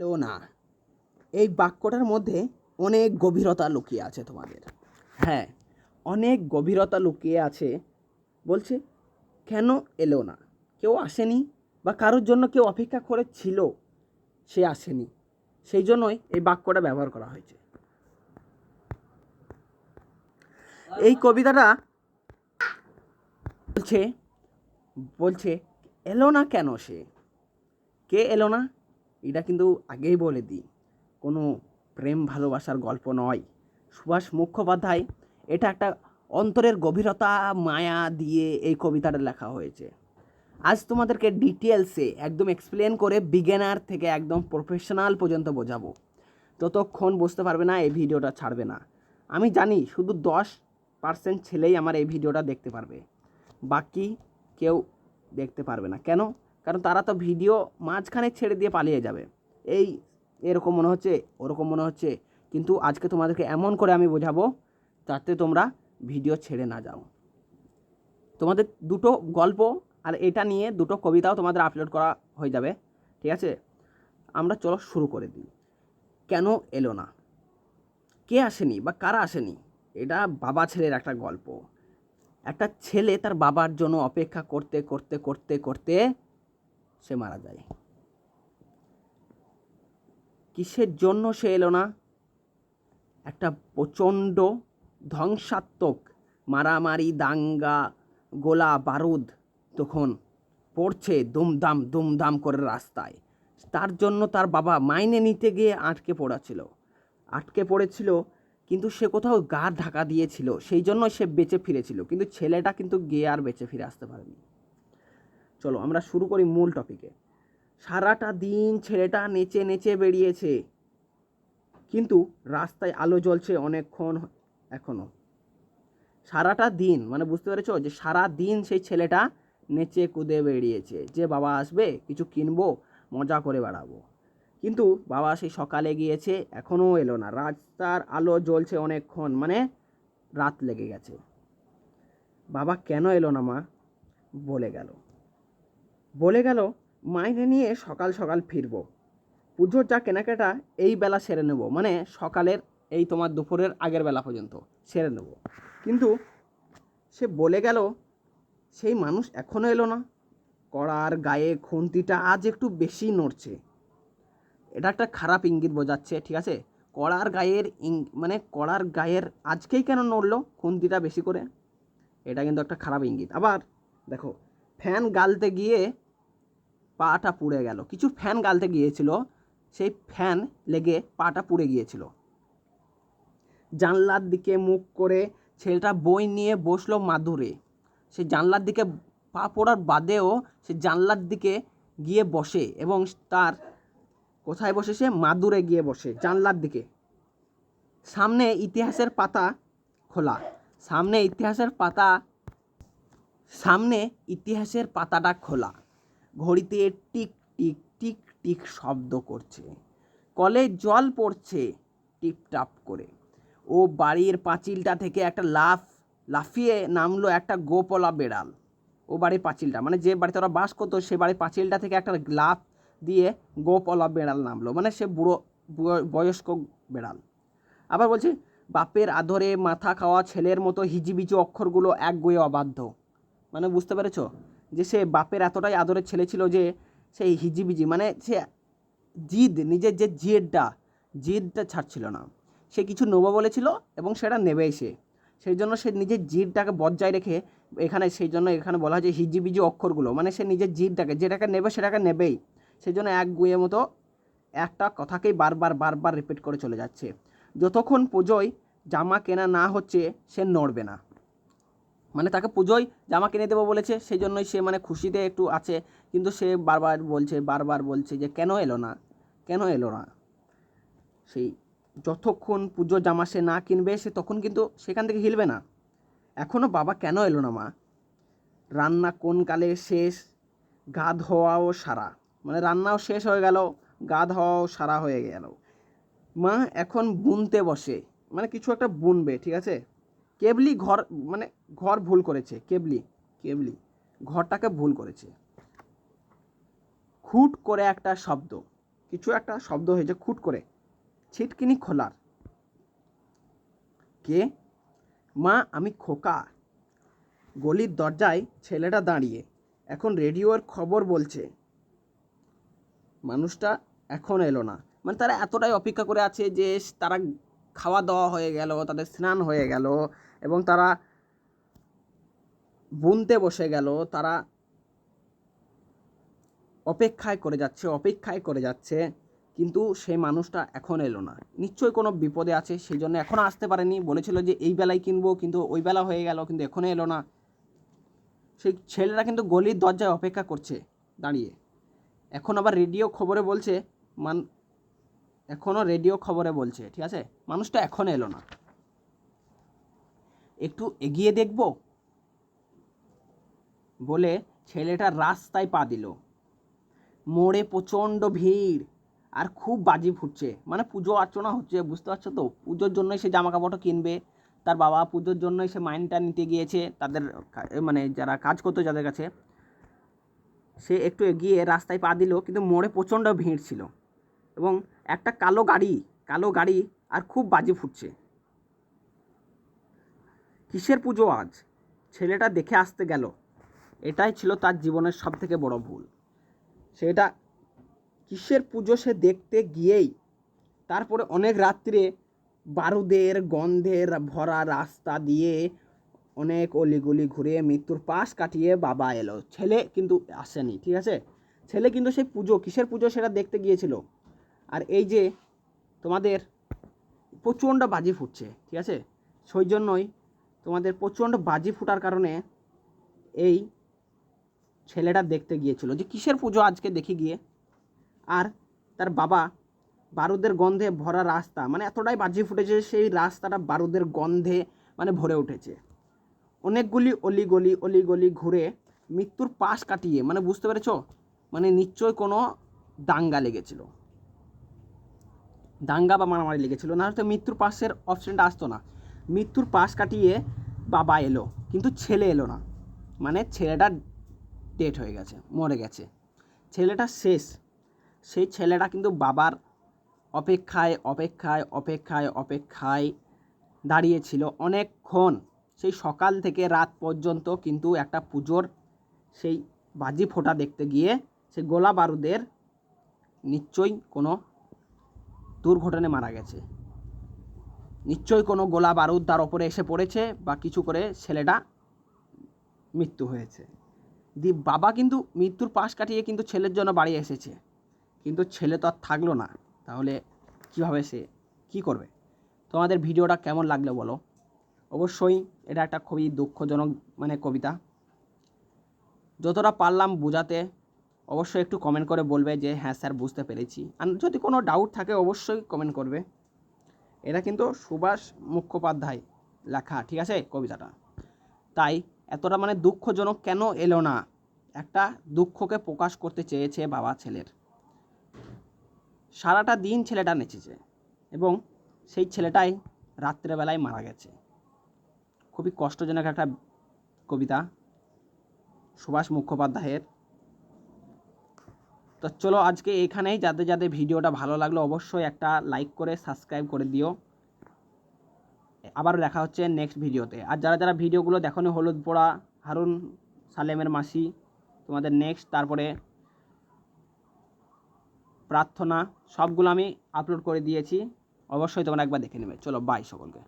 না। এই বাক্যটার মধ্যে অনেক গভীরতা লুকিয়ে আছে তোমাদের। হ্যাঁ অনেক গভীরতা লুকিয়ে আছে। বলছে, কেন এলো না? কেউ আসেনি? বা কারোর জন্য কেউ অপেক্ষা করেছিল সে আসেনি। সেই জন্যই এই বাক্যটা ব্যবহার করা হয়েছে। এই কবিতাটা বলছে বলছে, এলো না কেন সে? কে এলো না? এটা কিন্তু আগেই বলে দিই, কোনো প্রেম ভালোবাসার গল্প নয়। সুভাষ মুখোপাধ্যায় এটা একটা অন্তরের গভীরতা, মায়া দিয়ে এই কবিতাটা লেখা হয়েছে। আজ তোমাদেরকে ডিটেলসে একদম এক্সপ্লেন করে বিজ্ঞানার থেকে একদম প্রফেশনাল পর্যন্ত বোঝাবো। ততক্ষণ বুঝতে পারবে না, এই ভিডিওটা ছাড়বে না। আমি জানি শুধু দশ পার্সেন্ট ছেলেই আমার এই ভিডিওটা দেখতে পারবে, বাকি কেউ দেখতে পারবে না। কেন? কারণ তারা তো ভিডিও মাঝখানে ছেড়ে দিয়ে পালিয়ে যাবে। এই এরকম মনে হচ্ছে, ওরকম মনে হচ্ছে। কিন্তু আজকে তোমাদেরকে এমন করে আমি বোঝাবো, যাতে তোমরা ভিডিও ছেড়ে না যাও। তোমাদের দুটো গল্প আর এটা নিয়ে দুটো কবিতাও তোমাদের আপলোড করা হয়ে যাবে, ঠিক আছে? আমরা চলো শুরু করে দিই। কেন এলো না? কে আসেনি বা কারা আসেনি? এটা বাবা ছেলের একটা গল্প। একটা ছেলে তার বাবার জন্য অপেক্ষা করতে করতে করতে করতে সে মারা যায়। কিসের জন্য সে এলো না? একটা প্রচণ্ড ধ্বংসাত্মক মারামারি, দাঙ্গা, গোলা, বারুদ তখন পড়ছে দুমদাম দুমদাম করে রাস্তায়। তার জন্য তার বাবা মাইনে নিতে গিয়ে আটকে পড়াছিল। আটকে পড়েছিল, কিন্তু সে কোথাও গা ঢাকা দিয়েছিল। সেই জন্য সে বেঁচে ফিরেছিল। কিন্তু ছেলেটা কিন্তু গিয়ে আর বেঁচে ফিরে আসতে পারেনি। চলো আমরা শুরু করি মূল টপিকে সারাটা দিন ছেলেটা নেচে নেচে বেরিয়েছে। কিন্তু রাস্তায় আলো জ্বলছে অনেকক্ষণ এখনও সারাটা দিন মানে বুঝতে পেরেছ যে সারা দিন সেই ছেলেটা নেচে কুদে বেরিয়েছে। যে বাবা আসবে, কিছু কিনবো, মজা করে বেড়াবো। কিন্তু বাবা সেই সকালে গিয়েছে এখনও এলো না। রাস্তার আলো জ্বলছে অনেকক্ষণ মানে রাত লেগে গেছে। বাবা কেন এলো না মা? বলে গেল। বলে গেল, মাইনে নিয়ে সকাল সকাল ফিরবো। পুজোর যা কেনাকাটা, এই বেলা সেরে নেব। মানে সকালের এই তোমার দুপুরের আগের বেলা পর্যন্ত সেরে নেব। কিন্তু সে বলে গেল, সেই মানুষ এখনও এলো না। কড়ার গায়ে খুন্তিটা আজ একটু বেশি নড়ছে। এটা একটা খারাপ ইঙ্গিত বোঝাচ্ছে, ঠিক আছে? কড়ার গায়ের ইং মানে কড়ার গায়ের আজকেই কেন নড়লো খুন্তিটা বেশি করে? এটা কিন্তু একটা খারাপ ইঙ্গিত। আবার দেখো, ফ্যান গালতে গিয়ে পাটা পুড়ে গেল। কিছু ফ্যান গালতে গিয়েছিল, সেই ফ্যান লেগে পাটা পুড়ে গিয়েছিল। জানলার দিকে মুখ করে ছেলেটা বই নিয়ে বসল মাদুরে সে জানলার দিকে পা পড়ার বাদেও সে জানলার দিকে গিয়ে বসে এবং তার কোথায় বসে সে? মাদুরে গিয়ে বসে, জানলার দিকে। সামনে ইতিহাসের পাতা খোলা। সামনে ইতিহাসের পাতা, সামনে ইতিহাসের পাতাটা খোলা। ঘড়িতে টিক টিক টিক টিক শব্দ করছে। কলে জল পড়ছে টিপটাপ করে। ও বাড়ির পাঁচিলটা থেকে একটা লাফ, লাফিয়ে নামলো একটা গোপলা বেড়াল। ও বাড়ির পাঁচিলটা মানে যে বাড়িতে ওরা বাস করতো, সে বাড়ির পাঁচিলটা থেকে একটা লাফ দিয়ে গোপলা বেড়াল নামলো। মানে সে বুড়ো, বয়- বয়স্ক বেড়াল। আবার বলছে, বাপের আদরে মাথা খাওয়া ছেলের মতো হিজিবিজি অক্ষরগুলো এক গয়ে অবাধ্য। মানে বুঝতে পেরেছ? যে সে বাপের এতটাই আদরের ছেলে ছিল যে সেই হিজিবিজি মানে সে জিদ, নিজের যে জিদটা জিদটা ছাড়ছিল না। সে কিছু নেব বলেছিল এবং সেটা নেবেই সে। সেই জন্য সে নিজের জিদটাকে বজায় রেখে এখানে, সেই জন্য এখানে বলা হয় যে হিজিবিজি অক্ষরগুলো মানে সে নিজের জিদটাকে, যেটাকে নেবে সেটাকে নেবেই। সেই জন্য এক গুয়ে মতো একটা কথাকেই বারবার বারবার রিপিট করে চলে যাচ্ছে। যতক্ষণ পুজোয় জামা কেনা না হচ্ছে, সে নড়বে না। মানে তাকে পুজোয় জামা কিনে দেবো বলেছে সেই জন্যই সে মানে খুশিতে একটু আছে। কিন্তু সে বারবার বলছে বারবার বলছে যে কেন এলো না, কেন এলো না? সেই যতক্ষণ পুজো জামা সে না কিনবে, সে তখন কিন্তু সেখান থেকে হিলবে না। এখনও বাবা কেন এলো না, মা? রান্না কোন কালে শেষ? গা ধোয়াও সারা। মানে রান্নাও শেষ হয়ে গেল গা ধোয়াও সারা হয়ে গেল। মা এখন বুনতে বসে। মানে কিছু একটা বুনবে, ঠিক আছে? কেবলি ঘর মানে ঘর ভুল করেছে, কেবলি কেবলি, ঘরটাকে ভুল করেছে। খুট করে একটা শব্দ, কিছু একটা শব্দ হয়েছে, খুট করে, ছিটকিনি খোলার। কে? মা, আমি খোকা। গলির দরজায় ছেলেটা দাঁড়িয়ে, এখন রেডিওর খবর বলছে। মানুষটা এখন এলো না। মানে তারা এতটাই অপেক্ষা করে আছে যে তারা খাওয়া দাওয়া হয়ে গেল, তাদের স্নান হয়ে গেল এবং তারা বুনতে বসে গেল, তারা অপেক্ষায় করে যাচ্ছে, অপেক্ষায় করে যাচ্ছে, কিন্তু সেই মানুষটা এখন এলো না। নিশ্চয়ই কোনো বিপদে আছে, সেই জন্য এখনও আসতে পারেনি। বলেছিল যে এই বেলায় কিনবো, কিন্তু ওই বেলা হয়ে গেল, কিন্তু এখনও এলো না। সেই ছেলেরা কিন্তু গলির দরজায় অপেক্ষা করছে, দাঁড়িয়ে। এখন আবার রেডিও খবরে বলছে, মান এখনও রেডিও খবরে বলছে, ঠিক আছে? মানুষটা এখন এলো না। একটু এগিয়ে দেখব। বলে ছেলেটা রাস্তায় পা দিল। মোড়ে প্রচণ্ড ভিড় আর খুব বাজি ফুটছে। মানে পুজো অর্চনা হচ্ছে, বুঝতে পারছ তো? পুজোর জন্যই সে জামা কাপড়টা কিনবে। তার বাবা পুজোর জন্যই সে মাইনটা নিতে গিয়েছে, তাদের মানে যারা কাজ করতো যাদের কাছে। সে একটু এগিয়ে রাস্তায় পা দিল, কিন্তু মোড়ে প্রচণ্ড ভিড় ছিল। এবং একটা কালো গাড়ি কালো গাড়ি আর খুব বাজি ফুটছে। কিসের পুজো আজ? ছেলেটা দেখে আসতে গেল। এটাই ছিল তার জীবনের সব থেকে বড় ভুল। সেটা কিসের পুজো সে দেখতে গিয়েই? তারপরে অনেক রাত্রে বারুদের গন্ধের ভরা রাস্তা দিয়ে অনেক অলিগলি ঘুরে মৃত্যুর পাশ কাটিয়ে বাবা এলো। ছেলে কিন্তু আসেনি, ঠিক আছে? ছেলে কিন্তু সেই পুজো, কিসের পুজো সেটা দেখতে গিয়েছিল? আর এই যে তোমাদের প্রচণ্ড বাজি ফুটছে, ঠিক আছে? সেই জন্যই তোমাদের প্রচণ্ড বাজি ফুটার কারণে এই ছেলেটা দেখতে গিয়েছিল যে কিসের পুজো আজকে দেখে গিয়ে? আর তার বাবা বারুদের গন্ধে ভরা রাস্তা মানে এতটাই বাজি ফুটেছে সেই রাস্তাটা বারুদের গন্ধে মানে ভরে উঠেছে। অনেকগুলি অলিগলি অলিগলি ঘুরে মৃত্যুর পাশ কাটিয়ে মানে বুঝতে পেরেছ? মানে নিশ্চয় কোনো দাঙ্গা লেগেছিল। দাঙ্গা বা মারামারি লেগেছিল না হয়তো মৃত্যুর পাশের অপশনটা আসতো না। মৃত্যুর পাশ কাটিয়ে বাবা এলো, কিন্তু ছেলে এলো না। মানে ছেলেটা ডেট হয়ে গেছে, মরে গেছে। ছেলেটা শেষ। সেই ছেলেটা কিন্তু বাবার অপেক্ষায় অপেক্ষায় অপেক্ষায় অপেক্ষায় দাঁড়িয়েছিল অনেকক্ষণ। সেই সকাল থেকে রাত পর্যন্ত কিন্তু একটা পুজোর সেই বাজি ফোঁটা দেখতে গিয়ে সে গোলা বারুদের নিশ্চয়ই কোনো দুর্ঘটনায় মারা গেছে। নিশ্চয়ই কোনো গোলা বারুদ তার ওপরে এসে পড়েছে বা কিছু করে ছেলেটা মৃত্যু হয়েছে। দি বাবা কিন্তু মৃত্যুর পাশ কাটিয়ে কিন্তু ছেলের জন্য বাড়ি এসেছে। কিন্তু ছেলে তো আর থাকল না। তাহলে কীভাবে সে কী করবে? তোমাদের ভিডিওটা কেমন লাগল বলো? অবশ্যই এটা একটা খুবই দুঃখজনক মানে কবিতা। যতটা পারলাম বোঝাতে অবশ্যই একটু কমেন্ট করে বলবে যে হ্যাঁ স্যার, বুঝতে পেরেছি। আর যদি কোনো ডাউট থাকে অবশ্যই কমেন্ট করবে। এটা কিন্তু সুভাষ মুখোপাধ্যায় লেখা, ঠিক আছে, কবিতাটা। তাই এতটা মানে দুঃখজনক কেন এলো না? একটা দুঃখকে প্রকাশ করতে চেয়েছে বাবা ছেলের। সারাটা দিন ছেলেটা নেচেছে এবং সেই ছেলেটাই রাত্রেবেলায় মারা গেছে। খুবই কষ্টজনক একটা কবিতা সুভাষ মুখোপাধ্যায়ের। তো চলো আজকে এখানেই যাদের যাদের ভিডিওটা ভালো লাগল অবশ্যই একটা লাইক করে, সাবস্ক্রাইব করে দিও। আবার দেখা হচ্ছে নেক্সট ভিডিওতে। আর যারা যারা ভিডিওগুলো দেখোনি, হলুদ পোড়া, হারুন সালেমের মাসি, তোমাদের নেক্সট তারপরে প্রার্থনা, সবগুলো আমি আপলোড করে দিয়েছি। অবশ্যই তোমরা একবার দেখে নেবে। চলো বাই সকলকে।